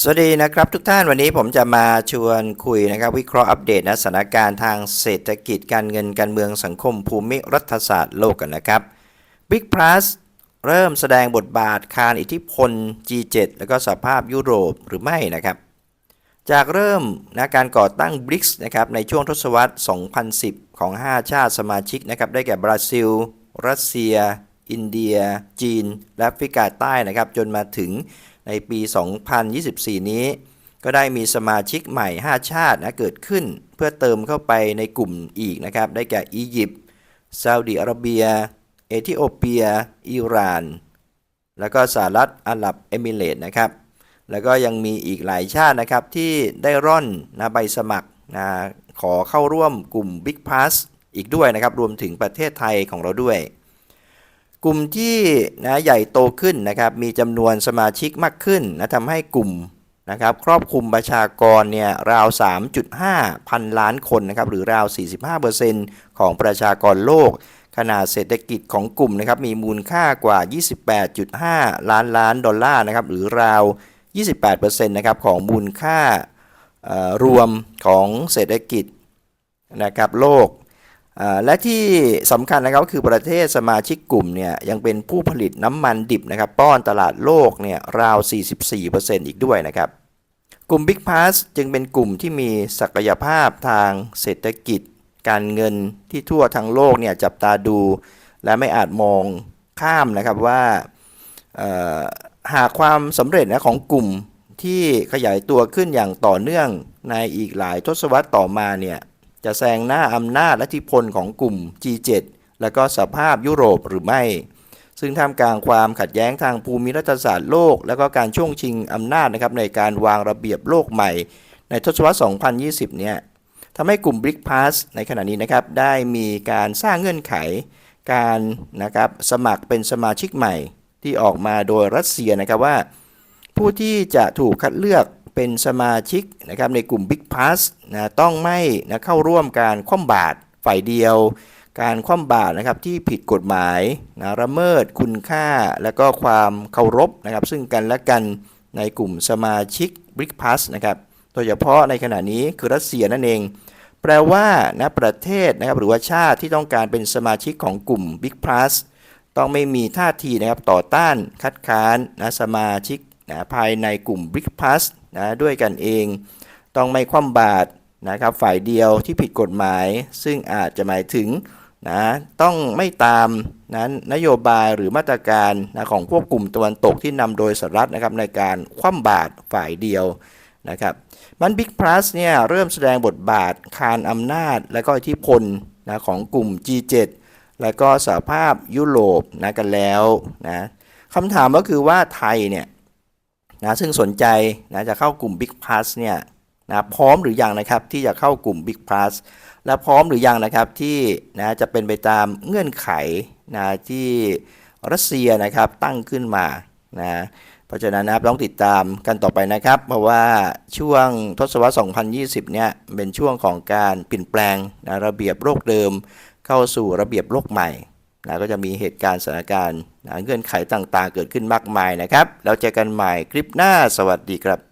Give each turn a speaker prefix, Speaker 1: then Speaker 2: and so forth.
Speaker 1: สวัสดีนะครับทุกท่านวันนี้ผมจะมาชวนคุยนะครับ วิเคราะห์อัปเดตนะสถานการณ์ทางเศรษฐกิจการเงินการเมืองสังคมภูมิรัฐศาสตร์โลกกันนะครับ Big Plus เริ่มแสดงบทบาทคานอิทธิพล G7 แล้วก็สภาพยุโรปหรือไม่นะครับ จากเริ่มนะการก่อตั้ง BRICS นะครับในช่วงทศวรรษ 2010 ของ 5 ชาติสมาชิกนะครับได้แก่บราซิล รัสเซีย อินเดีย จีน และแอฟริกาใต้นะครับ จนมาถึงในปี 2024 นี้ ก็ได้มีสมาชิกใหม่ 5 ชาตินะเกิดขึ้น เพื่อเติมเข้าไปในกลุ่มอีกนะครับ ได้แก่อียิปต์ซาอุดิอาระเบีย เอธิโอเปีย อิหร่าน แล้วก็สหรัฐอาหรับเอมิเรตนะครับ แล้วก็ยังมีอีกหลายชาตินะครับที่ได้ร่อนนะใบสมัครนะขอเข้าร่วมกลุ่ม Big Pass อีกด้วยนะครับ รวมถึงประเทศไทยของเราด้วย กลุ่มที่นะใหญ่โตขึ้นนะครับมีจำนวนสมาชิกมากขึ้นนะทำให้กลุ่มนะครับครอบคลุมประชากรเนี่ยราว 3.5 พันล้านคนนะครับหรือราว 45%ของประชากรโลก ขนาดเศรษฐกิจของกลุ่มนะครับมีมูลค่ากว่า 28.5 ล้านล้านดอลลาร์นะครับหรือราว 28%นะครับของมูลค่ารวมของเศรษฐกิจนะครับโลก และที่สำคัญนะครับก็คือประเทศสมาชิกกลุ่มเนี่ยยังเป็นผู้ผลิตน้ำมันดิบนะครับป้อนตลาดโลกเนี่ยราว 44%อีกด้วยนะครับ กลุ่ม Big Pass จึงเป็นกลุ่มที่มีศักยภาพทางเศรษฐกิจ การเงินที่ทั่วทั้งโลกเนี่ยจับตาดู และไม่อาจมองข้ามนะครับว่าหากความสำเร็จนะของกลุ่มที่ขยายตัวขึ้นอย่างต่อเนื่องในอีกหลายทศวรรษต่อมาเนี่ย จะแซงหน้าอำนาจและอิทธิพลของกลุ่ม G7 แล้วก็สภาพยุโรปหรือไม่ ซึ่งท่ามกลางความขัดแย้งทางภูมิรัฐศาสตร์โลก แล้วก็การช่วงชิงอำนาจนะครับในการวางระเบียบโลกใหม่ ในทศวรรษ 2020 เนี่ยทำให้กลุ่ม Brick Pass ในขณะนี้นะครับได้มีการสร้างเงื่อนไข การนะครับสมัครเป็นสมาชิกใหม่ที่ออกมาโดยรัสเซียนะครับว่า ผู้ที่จะถูกคัดเลือก เป็นสมาชิกนะครับในกลุ่ม Big Pass นะต้องไม่นะเข้าร่วมการคว่ำบาตรฝ่ายเดียว การคว่ำบาตรนะครับที่ผิดกฎหมายนะละเมิดคุณค่า และก็ความเคารพนะครับซึ่งกันและกันในกลุ่มสมาชิก Big Pass นะครับโดยเฉพาะในขณะนี้คือรัสเซียนั่นเอง แปลว่านะประเทศนะครับหรือว่าชาติที่ต้องการเป็นสมาชิกของกลุ่ม Big Plus ต้องไม่มีท่าทีนะครับต่อต้านคัดค้านนะสมาชิก นะภายในกลุ่ม Big Plus นะด้วยกันเอง ต้องไม่คว่ำบาตรนะครับฝ่ายเดียวที่ผิดกฎหมาย ซึ่งอาจจะหมายถึงนะต้องไม่ตามนะนโยบายหรือมาตรการนะของพวกกลุ่มตะวันตกที่นำโดยสหรัฐนะครับในการคว่ำบาตรฝ่ายเดียวนะครับมัน Big Plus เนี่ยเริ่มแสดงบทบาทคานอำนาจ และก็อิทธิพลนะของกลุ่ม G7 และก็สหภาพยุโรปนะกันแล้วนะคำถามก็คือว่าไทยเนี่ย นะซึ่งสนใจนะจะเข้ากลุ่ม Big Plus เนี่ยนะพร้อมหรือยังนะครับที่จะเข้ากลุ่ม Big Plus และพร้อมหรือยังนะครับที่นะจะเป็นไปตามเงื่อนไขนะที่รัสเซียนะครับตั้งขึ้นมานะเพราะฉะนั้นนะครับต้องติดตามกันต่อไปนะครับ เพราะว่าช่วงทศวรรษ 2020 เนี่ยเป็นช่วงของการเปลี่ยนแปลงนะระเบียบโลกเดิม เข้าสู่ระเบียบโลกใหม่ นะก็จะมีเหตุการณ์สถานการณ์นะเงื่อนไขต่างๆ เกิดขึ้นมากมายนะครับ แล้วเจอกันใหม่คลิปหน้าสวัสดีครับ